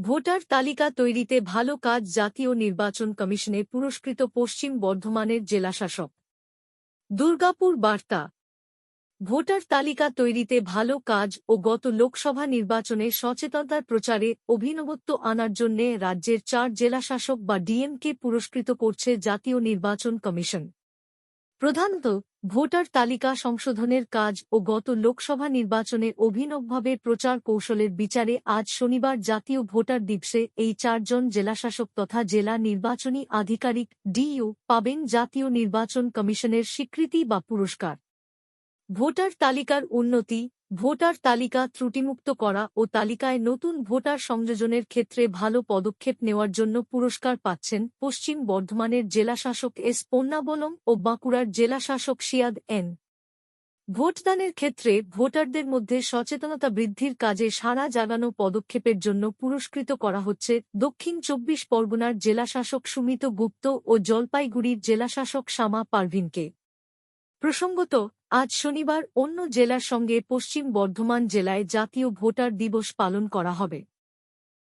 Voter তালিকা তৈরিতে ভালো কাজ জাতীয় নির্বাচন কমিশনে পুরস্কৃত পশ্চিম বর্ধমানের জেলাশাসক দুর্গাপুর বার্তা। ভোটার তালিকা তৈরিতে ভালো কাজ ও গত লোকসভা নির্বাচনে সচেতনতার প্রচারে অভিনবত্ব আনার জন্যে রাজ্যের চার জেলাশাসক বা ডিএমকে পুরস্কৃত করছে জাতীয় নির্বাচন কমিশন। প্রধানত, ভোটার তালিকা সংশোধনের কাজ ও গত লোকসভা নির্বাচনে অভিনবভাবে প্রচার কৌশলের বিচারে আজ শনিবার জাতীয় ভোটার দিবসে এই চারজন জেলাশাসক তথা জেলা নির্বাচনী আধিকারিক ডিইউ পাবেন জাতীয় নির্বাচন কমিশনের স্বীকৃতি বা পুরস্কার। ভোটার তালিকার উন্নতি ভোটার তালিকা ত্রুটিমুক্ত করা ও তালিকায় নতুন ভোটার সংযোজনের ক্ষেত্রে ভালো পদক্ষেপ নেওয়ার জন্য পুরস্কার পাচ্ছেন পশ্চিম বর্ধমানের জেলাশাসক এস পন্নাবলম ও বাঁকুড়ার জেলাশাসক সিয়াদ এন। ভোটদানের ক্ষেত্রে ভোটারদের মধ্যে সচেতনতা বৃদ্ধির কাজে সারা জাগানো পদক্ষেপের জন্য পুরস্কৃত করা হচ্ছে দক্ষিণ চব্বিশ পরগনার জেলাশাসক সুমিত গুপ্ত ও জলপাইগুড়ির জেলাশাসক শামা পারভিনকে। প্রসঙ্গত, আজ শনিবার অন্য জেলার সঙ্গে পশ্চিম বর্ধমান জেলায় জাতীয় ভোটার দিবস পালন করা হবে।